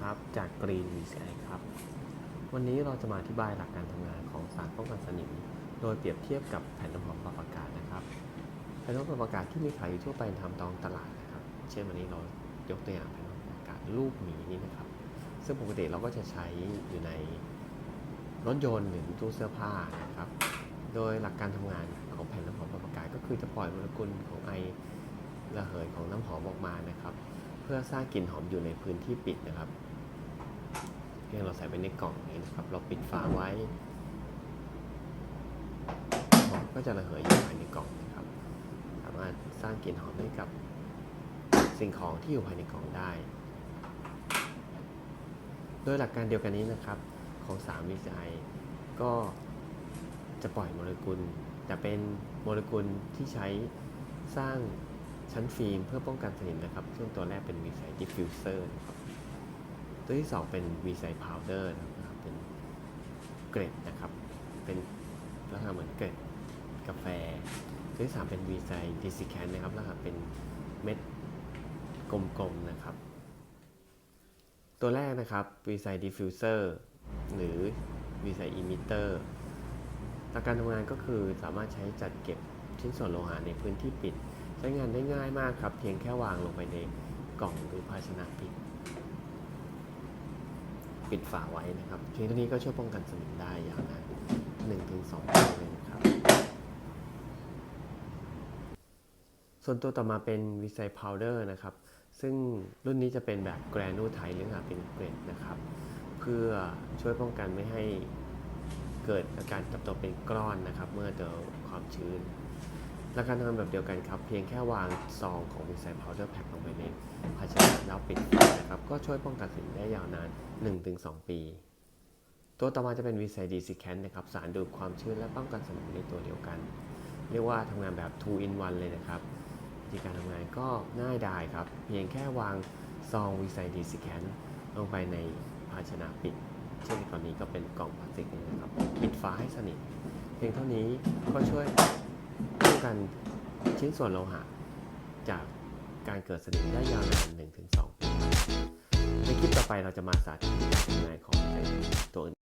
ครับ จากกรีนวันนี้เราจะมาอธิบายหลักการทำงานของสารป้องกันสนิม โดยเปรียบเทียบกับแผ่นน้ำหอมปรับอากาศนะครับ แผ่นน้ำหอมปรับอากาศที่มีขายอยู่ทั่วไปตามท้องตลาดนะครับ เช่นวันนี้เรายกตัวอย่างแผ่นน้ำหอมปรับอากาศรูปหมีนี่นะครับ ซึ่งปกติเราก็จะใช้อยู่ในรถยนต์หรือตู้เสื้อผ้านะครับ โดยหลักการทำงานของแผ่นน้ำหอมปรับอากาศก็คือจะปล่อยโมเลกุลของไอระเหยของน้ำหอมออกมานะครับ เพื่อสร้างกลิ่นหอมอยู่ในพื้นที่ปิดนะครับ เพียงเราใส่ไว้ในกล่องนี้นะครับ เราปิดฝาไว้หอมก็จะระเหยอยู่ภายในกล่องนะครับ สามารถสร้างกลิ่นหอมให้กับสิ่งของที่อยู่ภายในกล่องได้ โดยหลักการเดียวกันนี้นะครับของ3 VCI ก็จะปล่อยโมเลกุล แต่เป็นโมเลกุลที่ใช้สร้างชั้นฟิล์มเพื่อป้องกันสนิมนะครับ ซึ่งตัวแรกเป็น VCI diffuser นะครับ ตัวที่ 2 เป็น v ีไซพาวเดอร์นะครับ เป็นเกรดนะครับ เป็นลักษณะเหมือนเกรดกาแฟ ตัวที่ 3 เป็น v ีไซดิซิแคนนะครับลักษณะเป็นเม็ดกลมๆนะครับ ตัวแรกนะครับ v ีไซดิฟฟิวเซอร์หรือ v ีไซอิมิเตอร์หลักการทำงานก็คือสามารถใช้จัดเก็บชิ้นส่วนโลหะในพื้นที่ปิด ใช้งานได้ง่ายมากครับ เพียงแค่วางลงไปในกล่องหรือภาชนะปิด ปิดฝาไว้นะครับเพียงเท่านี้ก็ช่วยป้องกันสนิมได้ยาวนาน1-2ปีเลยนะครับ ส่วนตัวต่อมาเป็นวิไซพาวเดอร์นะครับ ซึ่งรุ่นนี้จะเป็นแบบแกรนูไทหรือหาเป็นเกรดนะครับ เพื่อช่วยป้องกันไม่ให้เกิดอาการจับตัวเป็นก้อนนะครับ เมื่อเจอความชื้นหลักการทำแบบเดียวกันครับ เพียงแค่วางซองของวิไซพาวเดอร์แพ็คลงไปในภาชนะแล้วปิดฝ ก็ช่วยป้องกันสนิมได้ยาวนาน 1-2 ปี ตัวต่อมาจะเป็นวิไซดีซิแคนนะครับ สารดูดความชื้นและป้องกันสนิมในตัวเดียวกัน เรียกว่าทำงานแบบ 2 in 1 เลยนะครับวิธีการทำงานก็ง่ายดายครับ เพียงแค่วางซองวิไซดีซิแคนลงไปในภาชนะปิด เช่นในกรณีก็เป็นกล่องพลาสติกนี่นะครับปิดฝาให้สนิท เพียงเท่านี้ก็ช่วยป้องกันชิ้นส่วนโลหะ จากการเกิดสนิมได้ยาวนาน1-2 ไปเราจะมาสาธิตการทำงานของตัวอื่น